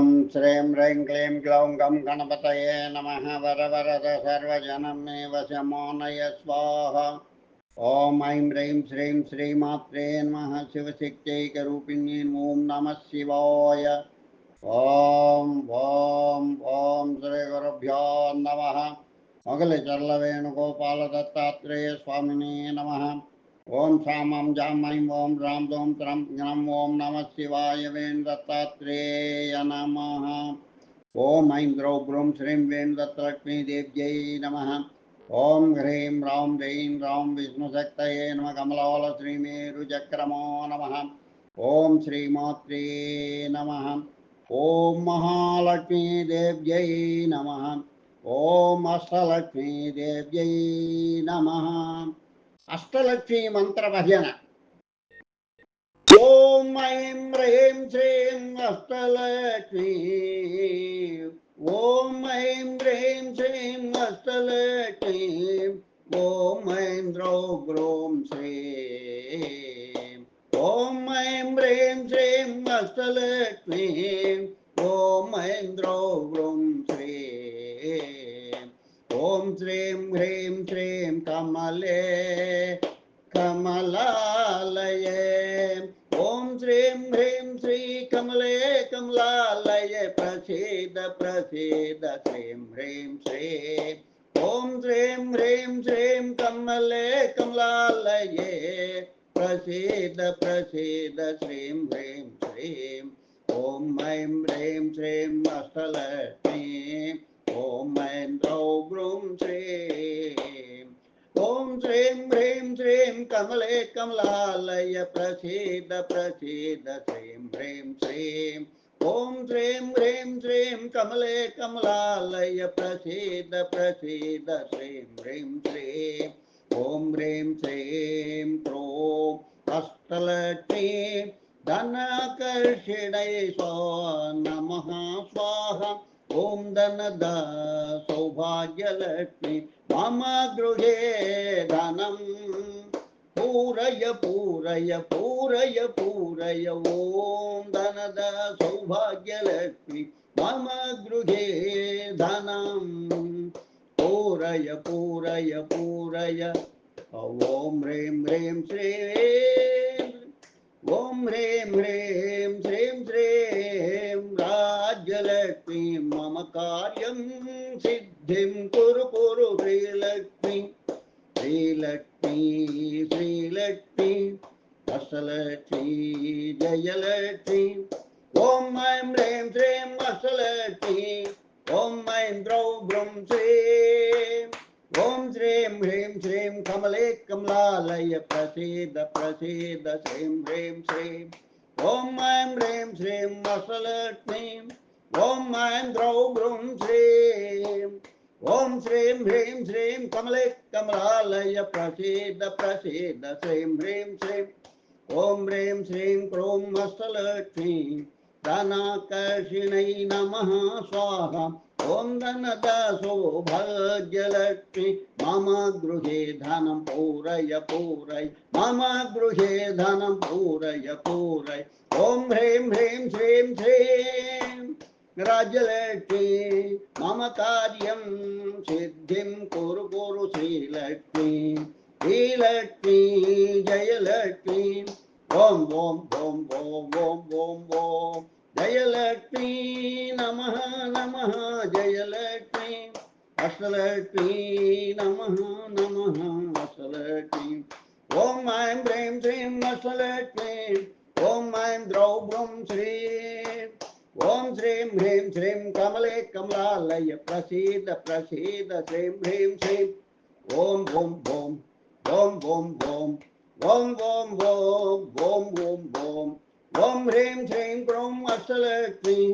ॐ श्रीं ह्रीं क्लीं ग्लौं गं गणपतये नमः वरवरद सर्वजनमेव शमोनय स्वाहा। ॐ ऐं ह्रीं श्रीं श्रीमात्रे नमः, शिवशक्त्यैकरूपिण्यै ॐ नमः शिवाय। ॐ ॐ ॐ श्रीगुरुभ्यो नमः। मोगलिचर्लवेणुगोपालदत्तात्रेय स्वामिने नमः। ॐ शामं जामैं ॐ रां दों त्रं ज्ञं ॐ नमः शिवाय वें दत्तात्रेय नमः। ॐ ऐं द्रौ ब्रूं श्रीं वें दत्तलक्ष्मीदेव्यै नमः। ॐ ह्रीं रां ह्रीं रां विष्णुशक्तये नमः। कमलालश्रीमेरुचक्रमो नमः। ॐ श्रीमात्रे नमः। ॐ महालक्ष्मीदेव्यै नमः। ॐ अष्टलक्ष्मीदेव्यै नमः। अष्टलक्ष्मी मंत्र भजन ओम ऐं ह्रीं श्रीं अष्टलक्ष्मी। ओम ऐं ह्रीं श्रीं अष्टलक्ष्मी। ओम ऐं द्रौ ग्रों श्रीं। ओम ऐं ह्रीं श्रीं अष्टलक्ष्मी। ओम ऐं द्रौ ग्रों श्रीं। ॐ श्रीं ह्रीं श्रीं कमले, कमलालये। ॐ श्रीं ह्रीं श्री कमले, कमलालये, प्रसीद प्रसीद श्रीं ह्रीं श्री। ॐ श्रीं ह्रीं श्रीं कमले, कमलालये, प्रसीद प्रसीद श्रीं ह्रीं श्रीं। ॐ ऐं ह्रीं श्रीं अष्टलक्ष्मी। ॐ ऐं द्रौ ब्रूं श्रीं ॐ श्रीं ह्रीं श्रीं कमले कमलालय प्रसीद प्रसीद श्रीं ह्रीं श्रीं ॐ श्रीं ह्रीं श्रीं कमले कमलालय प्रसीद प्रसीद श्रीं ह्रीं श्रीं ॐ ह्रीं श्रीं क्रों अष्टलक्ष्मी धनाकर्षिणै स्वा नमः स्वाहा ఓం ధనద సౌభాగ్యలక్ష్మి మమ గృహే ధనం. పూరయ పూరయ పూరయ పూరయ ఓం ధనద సౌభాగ్యలక్ష్మి మమ గృహే ధనం. పూరయ పూరయ పూరయ ఓం హ్రీం హ్రీం శ్రీం. ఓం హ్రీం హ్రీం శ్రీం శ్రీం. ஸ்ரீலக்ஷ்மி மம காரியம் சித்திம் குரு குரு ஸ்ரீலக்ஷ்மி ஸ்ரீலக்ஷ்மி ஸ்ரீலக்ஷ்மி அஷ்டலக்ஷ்மி ஜெயலக்ஷ்மி ஓம் ஐம் ரேம் ஸ்ரீம் அஷ்டலக்ஷ்மி ஓம் ஐம் திரௌ பிரம் ஸ்ரீம். ஓம் ஸ்ரீம் ஹ்ரீம் ஸ்ரீம் கமலே கமலாலய பிரசீத பிரசீத ஸ்ரீம் ஹ்ரீம் ஸ்ரீம். ॐ ऐं ह्रीं श्रीं वसलक्ष्मीं ॐ ऐं द्रौ ब्रूं श्रीं ॐ श्रीं ह्रीं श्रीं कमले कमलालय प्रसीद प्रसीद श्रीं ह्रीं श्रीं ॐ ह्रीं श्रीं क्रों वसलक्ष्मी धनाकर्षिणै नमः स्वाहा। ॐ धनदासो भाग्यलक्ष्मी मम गृहे धनं पूरय पूरय। मम गृहे धनं पूरय पूरय। ॐ ह्रीं ह्रीं श्रीं श्रीं விராஜலட்சுமி மம காரியம் சித்திம் குரு குரு ஸ்ரீலட்சுமி ஸ்ரீலட்சுமி ஜெயலட்சுமி. ஓம் ஓம் ஓம் ஓம் ஓம் ஓம் ஓம். ஜெயலட்சுமி நம நம ஜெயலட்சுமி. அஷ்டலட்சுமி நம நம அஷ்டலட்சுமி ஓம் ஐம் பிரேம் ஸ்ரீம் அஷ்டலட்சுமி ஓம் ஐம் திரௌ ஸ்ரீ श्रीं ह्रीं श्रीं कमले कमलालय प्रसीद प्रसीद श्रीं ह्रीं श्रीं ॐ ॐ ॐ ॐ ॐ ॐ ॐ ॐ ॐ ॐ ॐ ॐ ॐ ह्रीं श्रीं क्रों अष्टलक्ष्मी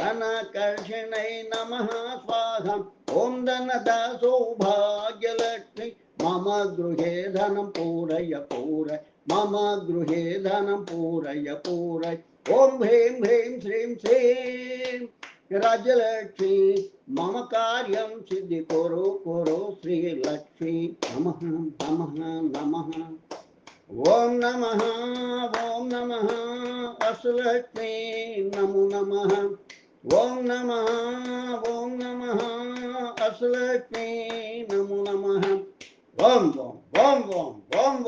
धनाकर्षिणै नमः स्वाहा ॐ धनदा सौभाग्यलक्ष्मी मम गृहे धनं पूरय पूरय मम गृहे धनं पूरय पूरय ॐ ह्रीं ह्रीं श्रीं श्रीं। राजलक्ष्मी मम कार्यं सिद्धि कुरु श्रीलक्ष्मी नमः नमः नमः। ॐ नमः ॐ नमः अष्टलक्ष्मी नमो नमः। ॐ नमः ॐ नमः अष्टलक्ष्मी नमो नमः। ॐ ॐ ॐ ॐ ॐ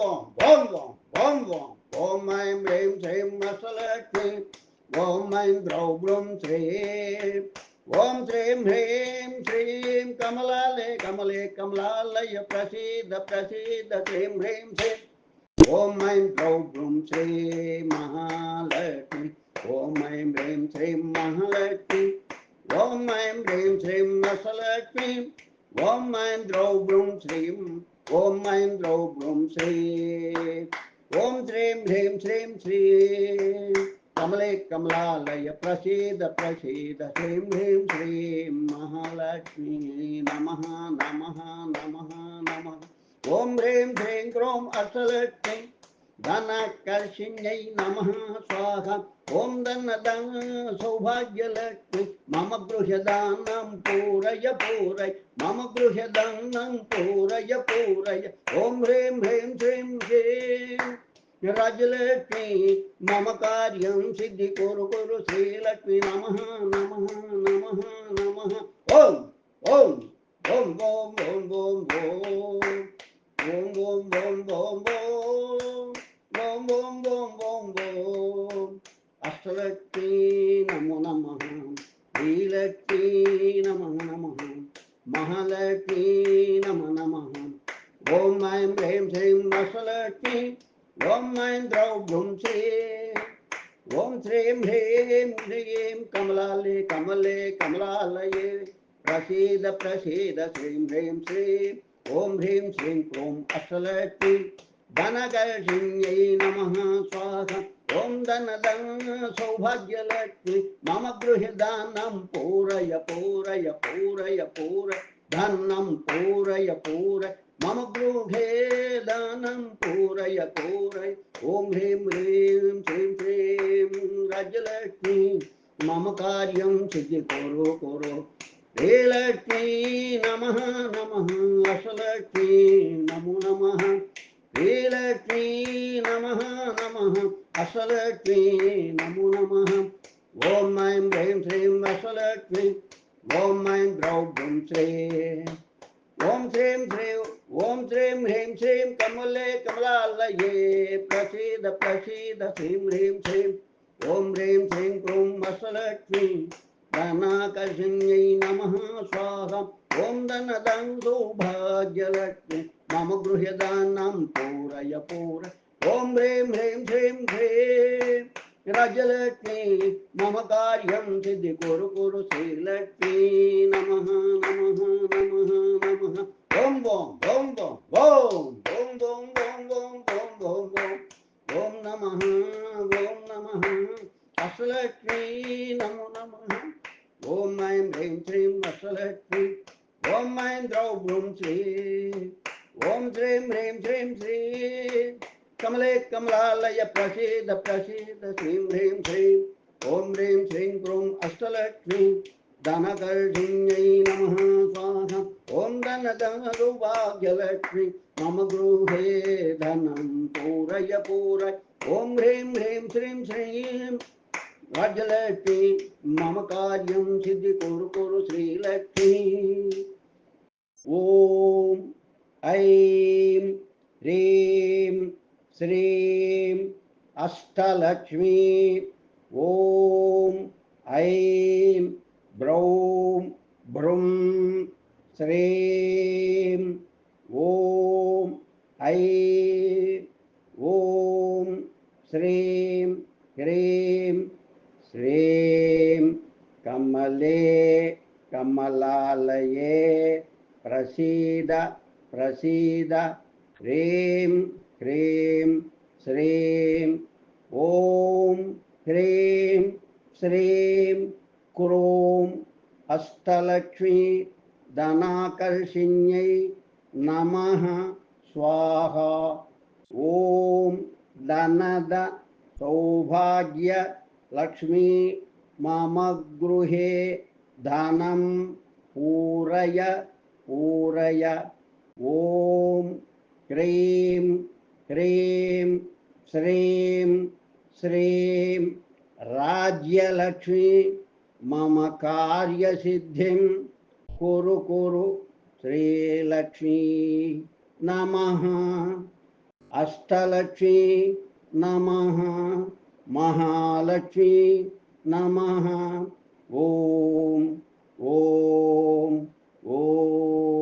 ॐ ॐ ॐ ॐ ऐं ह्रीं श्रीं अष्टलक्ष्मी ॐ ऐं द्रौ ब्रूं श्री ॐ श्रीं ह्रीं श्रीं कमलालय कमले कमलालय प्रसीद प्रसीद श्रीं ह्रीं श्रीं ॐ ऐं द्रौ ब्रूं श्री महालक्ष्मी ॐ ऐं ह्रीं श्रीं महालक्ष्मी ॐ ऐं ह्रीं श्रीं नसलक्ष्मी ॐ ऐं द्रौ ब्रूं श्रीं ॐ ऐं द्रौ ब्रूं श्री ॐ श्रीं ह्रीं श्रीं श्री कमले कमलालय प्रसीद प्रसीद। श्रीं ह्रीं श्रीं महालक्ष्मी नमः नमः नमः नमः। ॐ ह्रीं ह्रीं क्रों अष्टलक्ष्मी धनकर्षिण्यै नमः, स्वाहा। ॐ धनदान सौभाग्यलक्ष्मी। मम गृहदानं पूरय पूरय। मम गृहदानं पूरय पूरय। ॐ ह्रीं ह्रीं श्रीं श्रीं राजलक्ष्मी, मम कार्यं सिद्धि कुरु श्रीलक्ष्मी, नमः नमः। प्रसीद प्रसीद श्रीं ह्रीं श्रीं ॐ ह्रीं श्रीं क्रों अष्टलक्ष्मी धनकर्षिण्यै नमः, स्वाहा। ॐ धनधन सौभाग्यलक्ष्मी, मम गृहदानं पूरय पूरय पूरय पूरय धनं पूरय पूरय मम गृहे दानं पूरय पूरय ॐ ह्रीं ह्रीं श्रीं श्रीं राजलक्ष्मी, मम कार्यं सिद्धि कुरु कुरु। శ్రీలక్ష్మీ నమ నమ అసలక్ష్మీ నమో నమ శ్రీలక్ష్మీ నమ నమ అసలక్ష్మీ నమో నమ ఓం ఐం హ్రీం శ్రీం అసలక్ష్మీ ఓం ఐం ద్రౌఢం శ్రీ ఓం శ్రీం శ్రీ ఓం శ్రీం హ్రీం శ్రీం కమలే కమలాలయే ప్రసీద ప్రసీద శ్రీం హ్రీం శ్రీం ఓం హ్రీం శ్రీం క్రూం అసలక్ష్మీ धनाकर्षण्यै नमः, स्वाहा। ॐ धनदं सौभाग्यलक्ष्मी मम गृह्यदानं पूरय पूर। ॐ ह्रीं ह्रीं श्रीं ह्रीं। राजलक्ष्मी, मम कार्यं सिद्धि कुरु कुरु श्रीलक्ष्मी। नमः नमः नमः नमः। ॐ ॐ ॐ ॐ ॐ ॐ ॐ ॐ ॐ ॐ ॐ ॐ नमः ॐ नमः। अष्टलक्ष्मी, नमो नमः। ॐ ऐं ह्रीं श्रीं अष्टलक्ष्मी ॐ ऐं द्रौ श्री। ॐ श्रीं ह्रीं श्रीं श्री। कमले कमलालय प्रसीद प्रसीद श्रीं ह्रीं श्रीं। ॐ ह्रीं श्रीं क्रूं अष्टलक्ष्मी। धनकर्षिण्यै नमः, स्वाहा। ॐ धनधन सौभाग्यलक्ष्मी मम गृहे धनं पूरय पूरय। ॐ ह्रीं ह्रीं श्रीं श्रीं। రాజ్యలక్ష్మి మమ కార్యం సిద్ధి కొరు కొరు శ్రీలక్ష్మి ఓం ఐం హ్రీం శ్రీం అష్టలక్ష్మి ఓం ఐం ह्रीं ह्रीं श्रीं ॐ ह्रीं श्रीं क्रों अष्टलक्ष्मी धनाकर्षिण्यै नमः स्वाहा। ॐ धनद सौभाग्य लक्ष्मी मम गृहे धनं पूरय पूरय। ॐ హ్రీం హ్రీం శ్రీం శ్రీం. రాజ్యలక్ష్మి మమ కార్యసిద్ధిం. కురు కురు శ్రీలక్ష్మి నమ. అష్టలక్ష్మి నమ. మహాలక్ష్మి నమ. ఓం ఓం ఓం.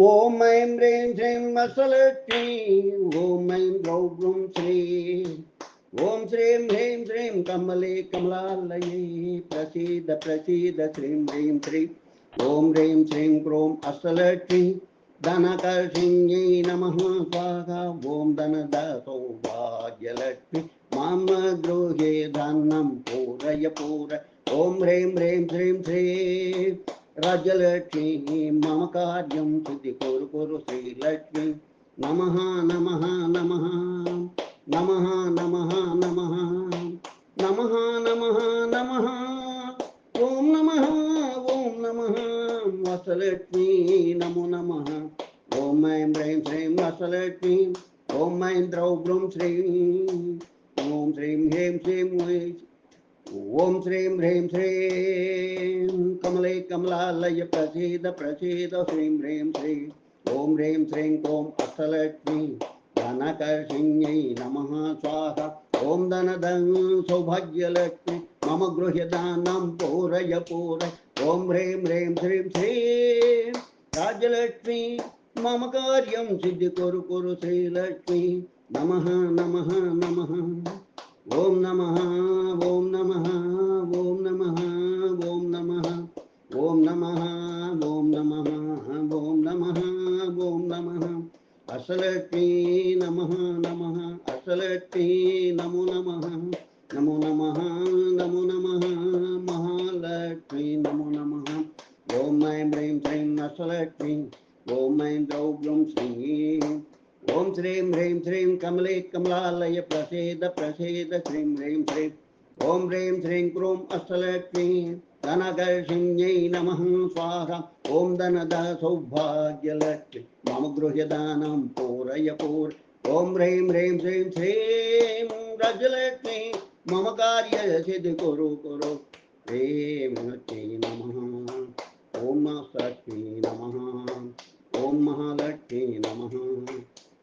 ॐ ऐं ह्रीं श्रीं वसलक्ष्मी ॐ ऐं द्रौ ब्रूं श्री। ॐ श्रीं ह्रीं श्रीं कमले कमलालये, प्रसीद प्रसीद श्रीं ह्रीं श्रीं। ॐ ह्रीं श्रीं क्रों अष्टलक्ष्मी धनकर्षिण्यै नमः स्वाहा। ॐ धनदासौ भाग्यलक्ष्मी, मम गृहे धनं पूरय पूर। ॐ ह्रीं ह्रीं श्रीं श्रीं। राजलक्ष्मी मम कार्यं सिद्धि कुरु श्रीलक्ष्मी। नमः नमः नमः। नमः नमः नमः। नमः नमः नमः। ॐ नमः ॐ नमः। वसलक्ष्मी, नमो नमः। ॐ ऐं ह्रीं श्रीं वसलक्ष्मी। ॐ ऐं द्रौ ब्रूं श्रीं श्रीं ह्रीं श्रीं ఓం శ్రీం హ్రీం శ్రీం కమలై కమలాలయ ప్రసీద ప్రసీద హ్రీం హ్రీం శ్రీ ఓం హ్రీం శ్రీం కోం అష్టలక్ష్మి ధనకర్షిణ్యై నమ స్వాహ ఓం ధనధం సౌభాగ్యలక్ష్మి మమ గృహదానం పూరయ పూర ఓం హ్రీం హ్రీం శ్రీం శ్రీం రాజ్యలక్ష్మి మమ కార్యం సిద్ధి కొరు కొరు శ్రీలక్ష్మి నమ నమ నమ ఓం నమ ఓం 那个。ह्रीं श्रीं क्रूं अष्टलक्ष्मी धनकर्षिण्यै नमः स्वाहा। ॐ धनद सौभाग्यलक्ष्मी। मम गृह्यदानं पूरय पूर ॐ ह्रीं ह्रीं श्रीं श्रीं रजलक्ष्मी। मम कार्य सिद्धि कुरु कुरु। ह्रीं लक्ष्मी नमः। ॐ सरस्वती नमः। ॐ महालक्ष्मी नमः।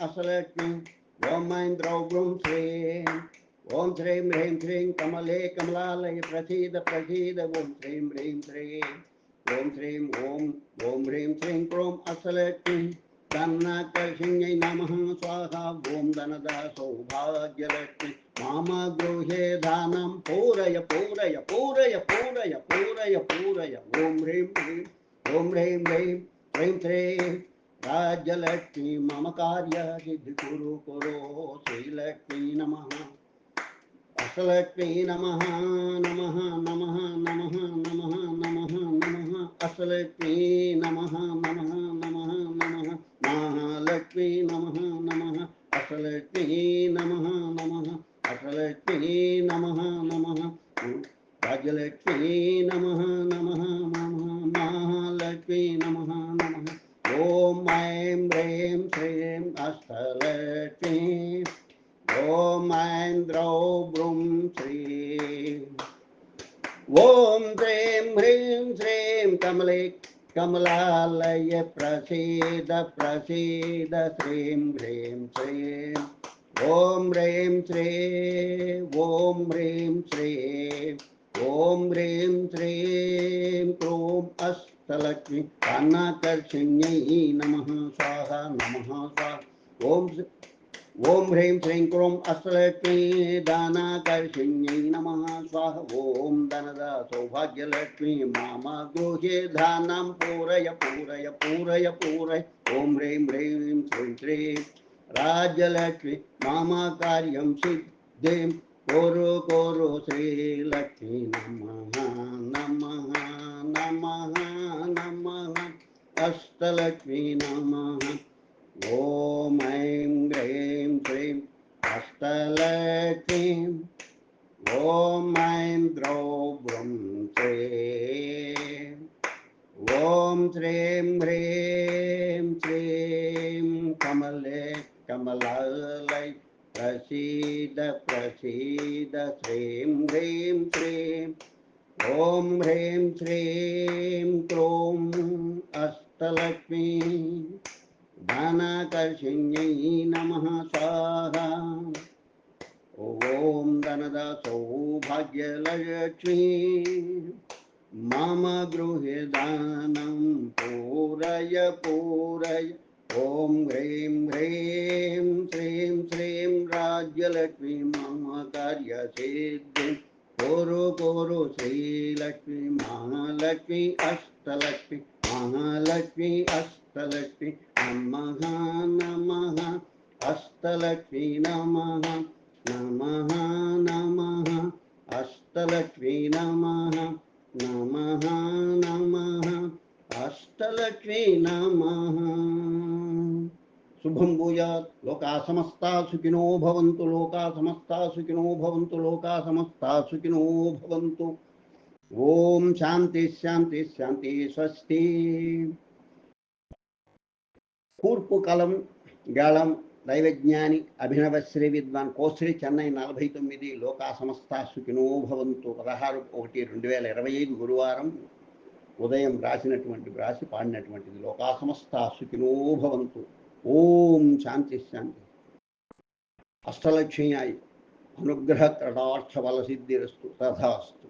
Aim Drau Brum Sri. ॐ श्रीं ह्रीं श्रीं कमले कमलालय प्रसीद प्रसीद। ॐ श्रीं ह्रीं श्रीं। ॐ श्रीं ॐ ॐ ह्रीं श्रीं क्रों असलक्ष्मी धन्नाकर्षिण्यै नमः, स्वाहा। ॐ धनदा सौभाग्यलक्ष्मी मम गृहे दानं पूरय पूरय पूरय पूरय पूरय पूरय। ॐ ह्रीं ह्रीं, ॐ ह्रीं ह्रीं। ह्रीं श्रीं। राज्यलक्ष्मी मम कार्य सिद्धि कुरु कुरु श्रीलक्ष्मी नमः। असलक्ष्मी नमः नमः नमः नमः नमः नमः नमः असलक्ष्मी नमः नमः नमः नमः महालक्ष्मी नमः नमः असलक्ष्मी नमः नमः असलक्ष्मी नमः नमः राजलक्ष्मी नमः नमः नमः महालक्ष्मी नमः नमः ॐ ऐं ह्रीं श्रीं अष्टलक्ष्मी ॐ ऐं द्रौ ब्रूं श्रीं ॐ श्रीं ह्रीं श्रीं कमले कमलालय प्रसीद प्रसीद श्रीं ह्रीं श्रीं ॐ ह्रीं श्रीं ॐ ह्रीं श्रीं ॐ ह्रीं श्रीं, क्रों अष्टलक्ष्मी अनाकर्षिण्यै नमः, स्वाहा नमः, स्वाहा। ॐ ॐ ह्रीं श्रीं, क्रों अष्टलक्ष्मी दानाकर्षिण्यै नमः, स्वाहा। ॐ धनदा सौभाग्यलक्ष्मी, माम गृहे धानं पूरय पूरय पूरय पूरय। ॐ ह्रीं ह्रीं श्रीं श्रीं। राजलक्ष्मी मामा कार्यम सिद्धे। कोरो कोरो श्री लक्ष्मी नमः नमः नमः नमः अष्टलक्ष्मी नमः ॐ ऐं ग्रीं श्रीं अष्टलक्ष्मीं। ॐ ऐं द्रौभ्रं श्रीं। ॐ श्रीं ह्रीं श्रीं कमले कमलालय प्रसीद प्रसीद, श्रीं ह्रीं श्रीं। ॐ ह्रीं श्रीं क्रों अष्टलक्ष्मी। धनकर्षिण्यै नमः स्वाहा। ॐ धनदा सौभाग्यलक्ष्मी मम गृहे दानं पूरय पूरय। ॐ ह्रीं ह्रीं श्रीं श्रीं राज्यलक्ष्मीं मम कार्यसिद्धिं कुरु कुरु श्रीलक्ष्मी महालक्ष्मी अष्टलक्ष्मी महालक्ष्मी अष्टलक्ष्मी नमः नमः अष्टलक्ष्मी नमः नमः नमः अष्टलक्ष्मी नमः नमः नमः నమః శుభం భూయాత్ లోకా సమస్తా సుఖినో భవంతు లోకా సమస్తా సుఖినో భవంతు లోకా సమస్తా సుఖినో భవంతు ఓం శాంతి శాంతి శాంతి స్వస్తి కూర్పు కలం గాళం దైవజ్ఞాని అభినవ శ్రీ విద్వాన్ కోశ్రీ చెన్నై నలభై తొమ్మిది లోకా సమస్త సుఖినో భవంతు పదహారు ఒకటి రెండు వేల ఇరవై ఐదు గురువారం ఉదయం రాసినటువంటి రాసి పాడినటువంటిది లోకా సమస్త సుఖినో భవంతు. ఓం శాంతి శాంతి. అష్టలక్ష్మ్యాయి అనుగ్రహ కటాక్ష బల సిద్ధిరస్తు తథాస్తు.